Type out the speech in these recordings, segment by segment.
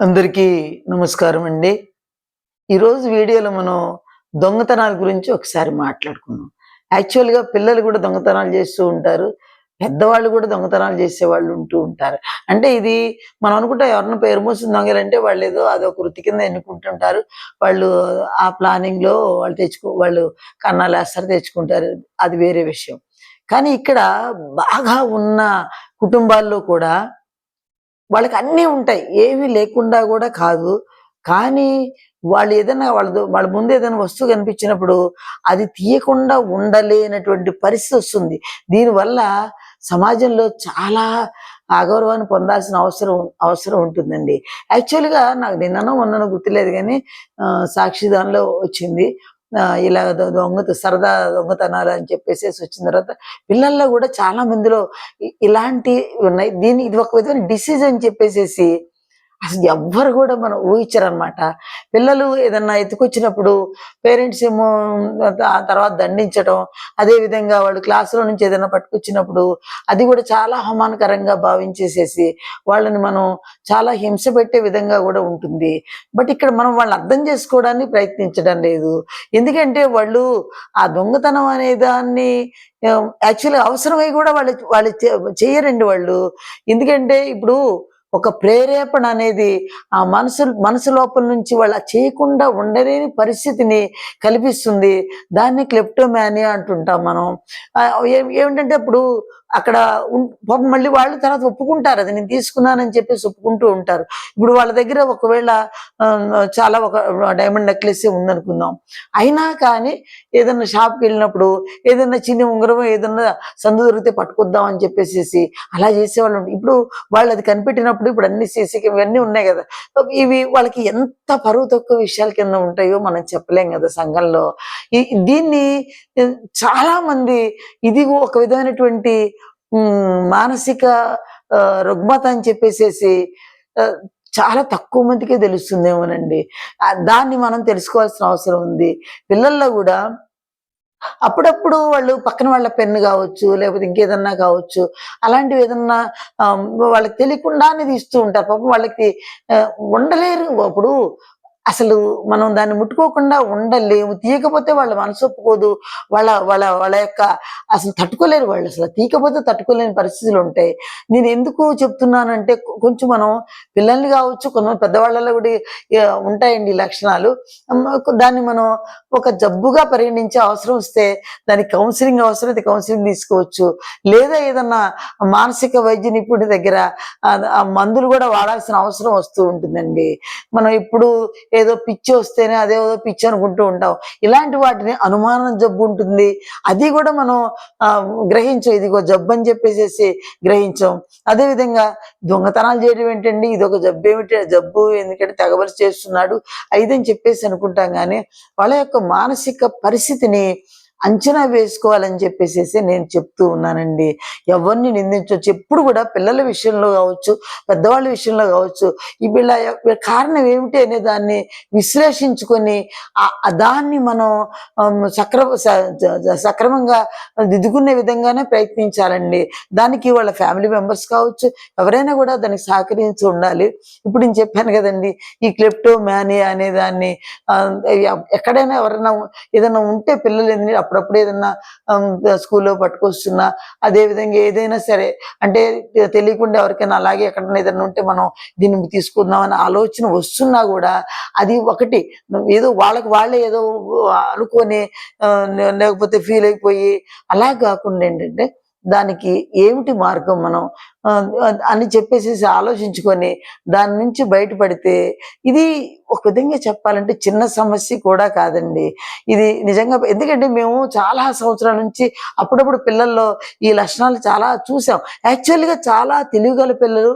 అందరికీ నమస్కారం అండి. ఈరోజు వీడియోలో మనం దొంగతనాల గురించి ఒకసారి మాట్లాడుకుందాం. యాక్చువల్గా పిల్లలు కూడా దొంగతనాలు చేస్తూ ఉంటారు. పెద్దవాళ్ళు కూడా దొంగతనాలు చేసే వాళ్ళు ఉంటూ ఉంటారు. అంటే ఇది మనం అనుకుంటా ఎవరిని పేరు మోసిన దొంగలంటే వాళ్ళు ఏదో అదొక వృత్తి కింద ఎన్నుకుంటుంటారు. వాళ్ళు ఆ ప్లానింగ్లో వాళ్ళు తెచ్చుకో వాళ్ళు కన్నాలు వేస్తారు తెచ్చుకుంటారు. అది వేరే విషయం. కానీ ఇక్కడ బాగా ఉన్న కుటుంబాల్లో కూడా వాళ్ళకి అన్నీ ఉంటాయి. ఏమీ లేకుండా కూడా కాదు. కానీ వాళ్ళు ఏదైనా వాళ్ళ వాళ్ళ ముందు ఏదైనా వస్తువు కనిపించినప్పుడు అది తీయకుండా ఉండలేనటువంటి పరిస్థితి వస్తుంది. దీనివల్ల సమాజంలో చాలా అగౌరవాన్ని పొందాల్సిన అవసరం అవసరం ఉంటుందండి. యాక్చువల్గా నాకు నిన్ననో మొన్ననో గుర్తులేదు కానీ సాక్షిదానిలో వచ్చింది. ఇలా దొంగత సరదా దొంగతనాలు అని చెప్పేసి వచ్చిన తర్వాత పిల్లల్లో కూడా చాలా మందిలో ఇలాంటి ఉన్నాయి. దీన్ని ఇది ఒక విధమైన డిసీజ్ అని చెప్పేసేసి అసలు ఎవ్వరు కూడా మనం ఊహించరనమాట పిల్లలు ఏదన్నా ఎత్తుకొచ్చినప్పుడు పేరెంట్స్ ఏమో ఆ తర్వాత దండించడం అదే విధంగా వాళ్ళు క్లాసులో నుంచి ఏదైనా పట్టుకొచ్చినప్పుడు అది కూడా చాలా అవమానకరంగా భావించేసేసి వాళ్ళని మనం చాలా హింస పెట్టే విధంగా కూడా ఉంటుంది. బట్ ఇక్కడ మనం వాళ్ళని అర్థం చేసుకోవడానికి ప్రయత్నించడం లేదు. ఎందుకంటే వాళ్ళు ఆ దొంగతనం అనే దాన్ని యాక్చువల్లీ అవసరమై కూడా వాళ్ళు వాళ్ళు చే- చేయరండి వాళ్ళు. ఎందుకంటే ఇప్పుడు ఒక ప్రేరేపణ అనేది ఆ మనసు మనసు లోపల నుంచి వాళ్ళ చేయకుండా ఉండలేని పరిస్థితిని కల్పిస్తుంది. దాన్ని క్లెప్టోమానియా అంటుంటాం మనం. ఏమిటంటే ఇప్పుడు అక్కడ మళ్ళీ వాళ్ళు తర్వాత ఒప్పుకుంటారు. అది నేను తీసుకున్నానని చెప్పేసి ఒప్పుకుంటూ ఉంటారు. ఇప్పుడు వాళ్ళ దగ్గర ఒకవేళ చాలా ఒక డైమండ్ నెక్లెస్ ఉందనుకుందాం. అయినా కానీ ఏదైనా షాప్కి వెళ్ళినప్పుడు ఏదైనా చిన్న ఉంగరం ఏదైనా సందు దొరికితే పట్టుకొద్దాం అని చెప్పేసి అలా చేసేవాళ్ళు ఇప్పుడు వాళ్ళు అది కనిపెట్టినప్పుడు ఇప్పుడు అన్ని సీసీ ఇవన్నీ ఉన్నాయి కదా. ఇవి వాళ్ళకి ఎంత పరువు తక్కువ విషయాల కింద ఉంటాయో మనం చెప్పలేం కదా సంఘంలో. ఈ- దీన్ని చాలా మంది ఇది ఒక విధమైనటువంటి మానసిక రుగ్మత అని చెప్పేసేసి చాలా తక్కువ మందికే తెలుస్తుందేమోనండి. దాన్ని మనం తెలుసుకోవాల్సిన అవసరం ఉంది. పిల్లల్లో కూడా అప్పుడప్పుడు వాళ్ళు పక్కన వాళ్ళ పెన్ను కావచ్చు లేకపోతే ఇంకేదన్నా కావచ్చు అలాంటివి ఏదన్నా వాళ్ళకి తెలియకుండానే తీస్తూ ఉంటారు. పాపం వాళ్ళకి ఉండలేరు. అప్పుడు అసలు మనం దాన్ని ముట్టుకోకుండా ఉండలేము. తీయకపోతే వాళ్ళ మనసు ఒప్పుకోదు. వాళ్ళ వాళ్ళ వాళ్ళ యొక్క అసలు తట్టుకోలేరు వాళ్ళు. అసలు తీయకపోతే తట్టుకోలేని పరిస్థితులు ఉంటాయి. నేను ఎందుకు చెప్తున్నానంటే కొంచెం మనం పిల్లల్ని కావచ్చు కొంతమంది పెద్దవాళ్ళలో కూడా ఉంటాయండి లక్షణాలు. దాన్ని మనం ఒక జబ్బుగా పరిగణించే అవసరం వస్తే దానికి కౌన్సిలింగ్ అవసరం అయితే కౌన్సిలింగ్ తీసుకోవచ్చు. లేదా ఏదన్నా మానసిక వైద్య నిపుణుడి దగ్గర మందులు కూడా వాడాల్సిన అవసరం వస్తూ ఉంటుందండి. మనం ఇప్పుడు ఏదో పిచ్చి వస్తేనే అదే ఏదో పిచ్చి అనుకుంటూ ఉంటాం ఇలాంటి వాటిని అనుమానం జబ్బు ఉంటుంది. అది కూడా మనం ఆ, గ్రహించం. ఇదిగో జబ్బు అని చెప్పేసేసి గ్రహించాం. అదేవిధంగా దొంగతనాలు చేయడం ఏంటండి? ఇది ఒక జబ్బు ఏమిటి? జబ్బు ఎందుకంటే తెగబరిచి చేస్తున్నాడు. అయిదని చెప్పేసి అనుకుంటాం కానీ వాళ్ళ యొక్క మానసిక పరిస్థితిని అంచనా వేసుకోవాలని చెప్పేసి నేను చెప్తూ ఉన్నానండి. ఎవరిని నిందించవచ్చు ఎప్పుడు కూడా పిల్లల విషయంలో కావచ్చు పెద్దవాళ్ళ విషయంలో కావచ్చు ఈ వీళ్ళ కారణం ఏమిటి అనే దాన్ని విశ్లేషించుకొని దాన్ని మనం సక్ర సక్రమ స- సక్రమంగా దిద్దుకునే విధంగానే ప్రయత్నించాలండి. దానికి వాళ్ళ ఫ్యామిలీ మెంబర్స్ కావచ్చు ఎవరైనా కూడా దానికి సహకరించి ఉండాలి. ఇప్పుడు నేను చెప్పాను కదండి ఈ క్లెప్టో మ్యానియా అనే దాన్ని ఎక్కడైనా ఎవరైనా ఏదైనా ఉంటే పిల్లలు ఏంది అప్పుడప్పుడు ఏదైనా స్కూల్లో పట్టుకొస్తున్నా అదే విధంగా ఏదైనా సరే అంటే తెలియకుండా ఎవరికైనా అలాగే ఎక్కడైనా ఏదైనా ఉంటే మనం దీన్ని తీసుకుందాం అనే ఆలోచన వస్తున్నా కూడా అది ఒకటి. ఏదో వాళ్ళకి వాళ్ళే ఏదో అనుకొని లేకపోతే ఫీల్ అయిపోయి అలా కాకుండా ఏంటంటే దానికి ఏమిటి మార్గం మనం? అని చెప్పేసి ఆలోచించుకొని దాని నుంచి బయటపడితే ఇది ఒక విధంగా చెప్పాలంటే చిన్న సమస్య కూడా కాదండి. ఇది నిజంగా ఎందుకంటే మేము చాలా సంవత్సరాల నుంచి అప్పుడప్పుడు పిల్లల్లో ఈ లక్షణాలు చాలా చూసాం. యాక్చువల్గా చాలా తెలివిగల పిల్లలు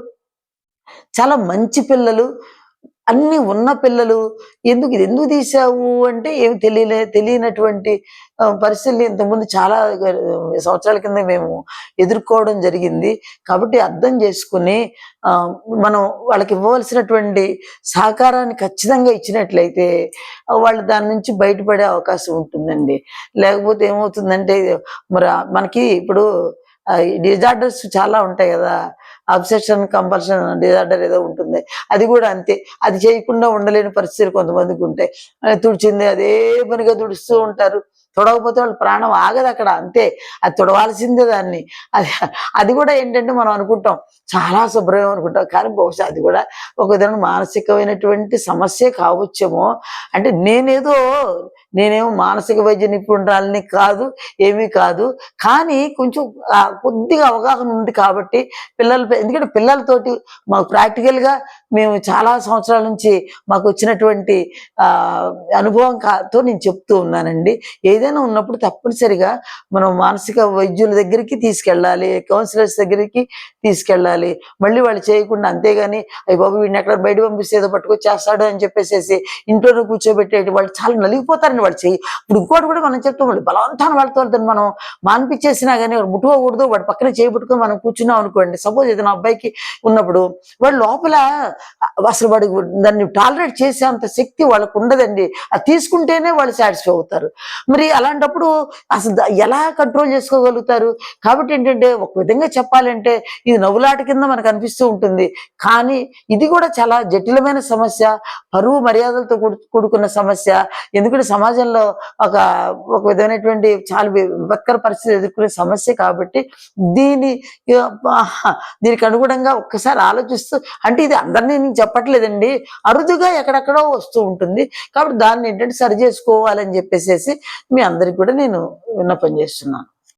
చాలా మంచి పిల్లలు అన్ని ఉన్న పిల్లలు ఎందుకు ఇది ఎందుకు తీసావు అంటే ఏమి తెలియలే తెలియనటువంటి పరిస్థితులు ఇంతకుముందు చాలా సంవత్సరాల కింద మేము ఎదుర్కోవడం జరిగింది. కాబట్టి అర్థం చేసుకుని మనం వాళ్ళకి ఇవ్వవలసినటువంటి సహకారాన్ని ఖచ్చితంగా ఇచ్చినట్లయితే వాళ్ళు దాని నుంచి బయటపడే అవకాశం ఉంటుందండి. లేకపోతే ఏమవుతుందంటే మరి మనకి ఇప్పుడు డిజార్డర్స్ చాలా ఉంటాయి కదా అబ్సెషన్ కంపల్షన్ డిజార్డర్ ఏదో ఉంటుంది. అది కూడా అంతే. అది చేయకుండా ఉండలేని పరిస్థితులు కొంతమందికి ఉంటాయి. తుడిచింది అదే పనిగా తుడుస్తూ ఉంటారు. తొడవకపోతే వాళ్ళ ప్రాణం ఆగదు అక్కడ అంతే. అది తొడవాల్సిందే దాన్ని. అది అది కూడా ఏంటంటే మనం అనుకుంటాం చాలా శుభ్రం అనుకుంటాం కానీ బహుశా అది కూడా ఒక విధంగా మానసికమైనటువంటి సమస్య కావచ్చేమో. అంటే నేనేదో నేనేమో మానసిక వైద్య నిపుణురాలని కాదు ఏమీ కాదు. కానీ కొంచెం కొద్దిగా అవగాహన ఉంది కాబట్టి పిల్లల ఎందుకంటే పిల్లలతోటి మాకు ప్రాక్టికల్గా మేము చాలా సంవత్సరాల నుంచి మాకు వచ్చినటువంటి అనుభవం కాతో నేను చెప్తూ ఉన్నానండి. ఏదైనా ఉన్నప్పుడు తప్పనిసరిగా మనం మానసిక వైద్యుల దగ్గరికి తీసుకెళ్ళాలి కౌన్సిలర్స్ దగ్గరికి తీసుకెళ్ళాలి. మళ్ళీ వాళ్ళు చేయకుండా అంతేగాని అయ్యి బాబు వీడిని ఎక్కడ బయట పంపిస్తే ఏదో పట్టుకొచ్చేస్తాడు అని చెప్పేసి ఇంట్లోనే కూర్చోబెట్టేటి వాళ్ళు చాలా నలిగిపోతారని వాళ్ళు చేయి. ఇప్పుడు ఇంకోటి కూడా మనం చెప్తాం వాళ్ళు బలవంతాన్ని వాళ్ళతో మనం మాన్పించేసినా కానీ వాడు ముట్టుకోకూడదు వాడు పక్కన చేయబెట్టుకుని మనం కూర్చున్నాం అనుకోండి. సపోజ్ ఏదైనా అబ్బాయికి ఉన్నప్పుడు వాడు లోపల అసలు వాడికి దాన్ని టాలరేట్ చేసే అంత శక్తి వాళ్ళకు ఉండదండి. అది తీసుకుంటేనే వాళ్ళు సాటిస్ఫై అవుతారు. మరి అలాంటప్పుడు అసలు ఎలా కంట్రోల్ చేసుకోగలుగుతారు? కాబట్టి ఏంటంటే ఒక విధంగా చెప్పాలంటే ఇది నవ్వులాట కింద మనకు అనిపిస్తూ ఉంటుంది. కానీ ఇది కూడా చాలా జటిలమైన సమస్య. పరువు మర్యాదలతో కూడు- కూడుకున్న సమస్య. ఎందుకంటే సమాజంలో ఒక ఒక విధమైనటువంటి చాలా వి- విపత్కర పరిస్థితి ఎదుర్కొనే సమస్య కాబట్టి దీని దీనికి అనుగుణంగా ఒక్కసారి ఆలోచిస్తూ అంటే ఇది అందరినీ నేను చెప్పట్లేదండి. అరుదుగా ఎక్కడెక్కడో వస్తూ ఉంటుంది. కాబట్టి దాన్ని ఏంటంటే సరి చేసుకోవాలని చెప్పేసేసి మీ అందరికి కూడా నేను విన్నపం చేస్తున్నాను.